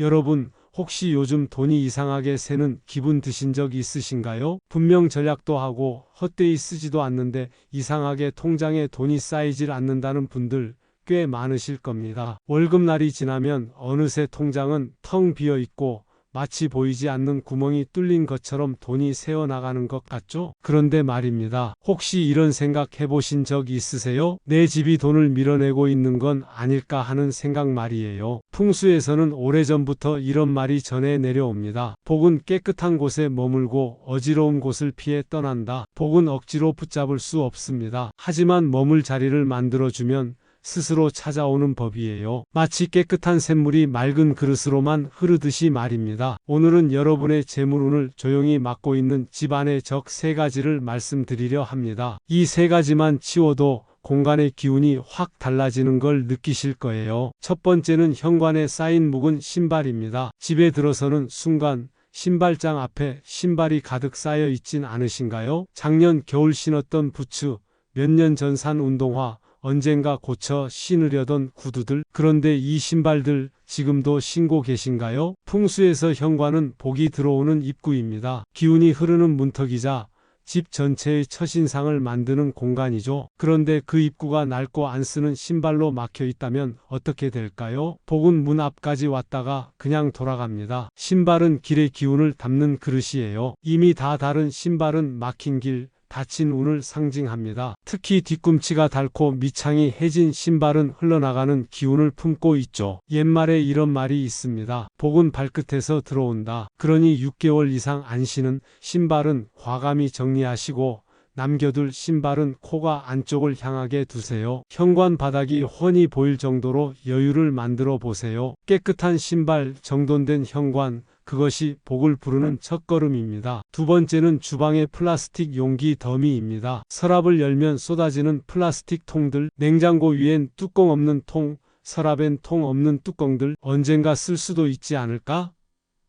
여러분, 혹시 요즘 돈이 이상하게 새는 기분 드신 적 있으신가요? 분명 전략도 하고 헛되이 쓰지도 않는데 이상하게 통장에 돈이 쌓이질 않는다는 분들 꽤 많으실 겁니다. 월급날이 지나면 어느새 통장은 텅 비어 있고 마치 보이지 않는 구멍이 뚫린 것처럼 돈이 새어나가는 것 같죠? 그런데 말입니다. 혹시 이런 생각 해보신 적 있으세요? 내 집이 돈을 밀어내고 있는 건 아닐까 하는 생각 말이에요. 풍수에서는 오래전부터 이런 말이 전해 내려옵니다. 복은 깨끗한 곳에 머물고 어지러운 곳을 피해 떠난다. 복은 억지로 붙잡을 수 없습니다. 하지만 머물 자리를 만들어주면 스스로 찾아오는 법이에요. 마치 깨끗한 샘물이 맑은 그릇으로만 흐르듯이 말입니다. 오늘은 여러분의 재물운을 조용히 막고 있는 집안의 적 세 가지를 말씀드리려 합니다. 이 세 가지만 치워도 공간의 기운이 확 달라지는 걸 느끼실 거예요. 첫 번째는 현관에 쌓인 묵은 신발입니다. 집에 들어서는 순간 신발장 앞에 신발이 가득 쌓여 있진 않으신가요? 작년 겨울 신었던 부츠, 몇 년 전 산 운동화, 언젠가 고쳐 신으려던 구두들. 그런데 이 신발들 지금도 신고 계신가요? 풍수에서 현관은 복이 들어오는 입구입니다. 기운이 흐르는 문턱이자 집 전체의 첫인상을 만드는 공간이죠. 그런데 그 입구가 낡고 안 쓰는 신발로 막혀 있다면 어떻게 될까요? 복은 문 앞까지 왔다가 그냥 돌아갑니다. 신발은 길의 기운을 담는 그릇이에요. 이미 다 다른 신발은 막힌 길, 닫힌 운을 상징합니다. 특히 뒤꿈치가 닳고 밑창이 해진 신발은 흘러나가는 기운을 품고 있죠. 옛말에 이런 말이 있습니다. 복은 발끝에서 들어온다. 그러니 6개월 이상 안 신은 신발은 과감히 정리하시고 남겨둘 신발은 코가 안쪽을 향하게 두세요. 현관 바닥이 훤히 보일 정도로 여유를 만들어 보세요. 깨끗한 신발, 정돈된 현관, 그것이 복을 부르는 첫걸음입니다. 두 번째는 주방의 플라스틱 용기 더미입니다. 서랍을 열면 쏟아지는 플라스틱 통들, 냉장고 위엔 뚜껑 없는 통, 서랍엔 통 없는 뚜껑들 언젠가 쓸 수도 있지 않을까?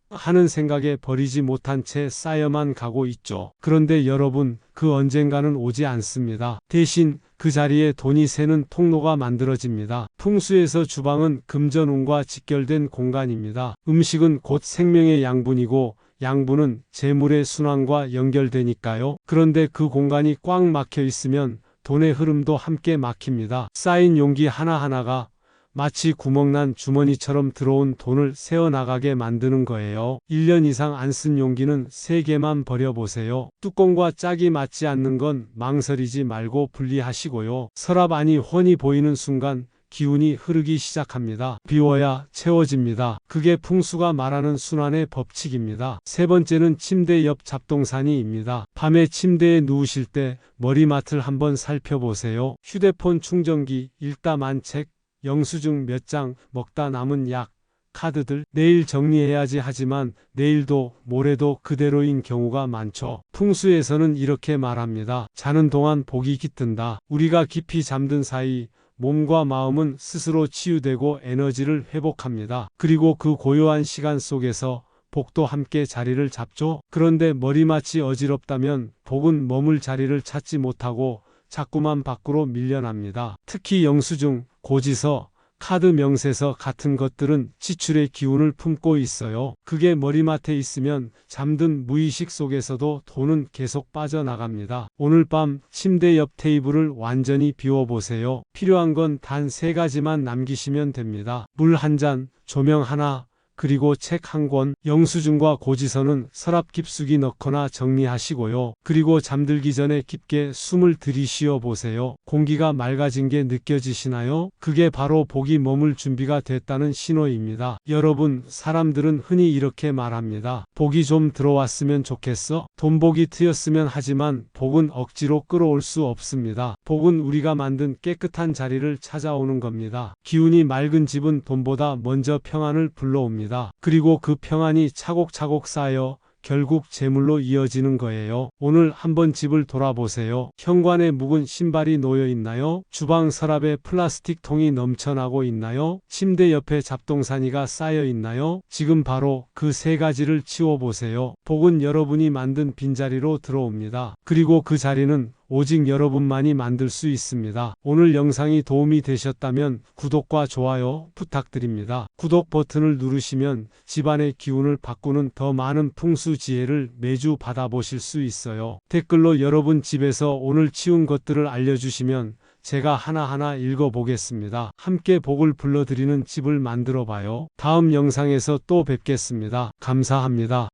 하는 생각에 버리지 못한 채 쌓여만 가고 있죠. 그런데 여러분, 그 언젠가는 오지 않습니다. 대신 그 자리에 돈이 새는 통로가 만들어집니다. 풍수에서 주방은 금전운과 직결된 공간입니다. 음식은 곧 생명의 양분이고 양분은 재물의 순환과 연결되니까요. 그런데 그 공간이 꽉 막혀 있으면 돈의 흐름도 함께 막힙니다. 쌓인 용기 하나하나가 마치 구멍난 주머니처럼 들어온 돈을 새어나가게 만드는 거예요. 1년 이상 안 쓴 용기는 3개만 버려보세요. 뚜껑과 짝이 맞지 않는 건 망설이지 말고 분리하시고요. 서랍 안이 훤히 보이는 순간 기운이 흐르기 시작합니다. 비워야 채워집니다. 그게 풍수가 말하는 순환의 법칙입니다. 세 번째는 침대 옆 잡동사니입니다. 밤에 침대에 누우실 때 머리맡을 한번 살펴보세요. 휴대폰 충전기, 읽다 만 책, 영수증 몇 장, 먹다 남은 약, 카드들 내일 정리해야지 하지만 내일도 모레도 그대로인 경우가 많죠. 풍수에서는 이렇게 말합니다. 자는 동안 복이 깃든다. 우리가 깊이 잠든 사이 몸과 마음은 스스로 치유되고 에너지를 회복합니다. 그리고 그 고요한 시간 속에서 복도 함께 자리를 잡죠. 그런데 머리맡이 어지럽다면 복은 머물 자리를 찾지 못하고 자꾸만 밖으로 밀려납니다. 특히 영수증, 고지서, 카드 명세서 같은 것들은 지출의 기운을 품고 있어요. 그게 머리맡에 있으면 잠든 무의식 속에서도 돈은 계속 빠져나갑니다. 오늘 밤 침대 옆 테이블을 완전히 비워보세요. 필요한 건 단 세 가지만 남기시면 됩니다. 물 한 잔, 조명 하나, 그리고 책 한 권, 영수증과 고지서는 서랍 깊숙이 넣거나 정리하시고요. 그리고 잠들기 전에 깊게 숨을 들이쉬어 보세요. 공기가 맑아진 게 느껴지시나요? 그게 바로 복이 머물 준비가 됐다는 신호입니다. 여러분, 사람들은 흔히 이렇게 말합니다. 복이 좀 들어왔으면 좋겠어? 돈복이 트였으면 하지만 복은 억지로 끌어올 수 없습니다. 복은 우리가 만든 깨끗한 자리를 찾아오는 겁니다. 기운이 맑은 집은 돈보다 먼저 평안을 불러옵 니다. 그리고 그 평안이 차곡차곡 쌓여 결국 재물로 이어지는 거예요. 오늘 한번 집을 돌아보세요. 현관에 묵은 신발이 놓여 있나요? 주방 서랍에 플라스틱 통이 넘쳐나고 있나요? 침대 옆에 잡동사니가 쌓여 있나요? 지금 바로 그 세 가지를 치워보세요. 복은 여러분이 만든 빈자리로 들어옵니다. 그리고 그 자리는 오직 여러분만이 만들 수 있습니다. 오늘 영상이 도움이 되셨다면 구독과 좋아요 부탁드립니다. 구독 버튼을 누르시면 집안의 기운을 바꾸는 더 많은 풍수 지혜를 매주 받아보실 수 있어요. 댓글로 여러분 집에서 오늘 치운 것들을 알려주시면 제가 하나하나 읽어보겠습니다. 함께 복을 불러드리는 집을 만들어 봐요. 다음 영상에서 또 뵙겠습니다. 감사합니다.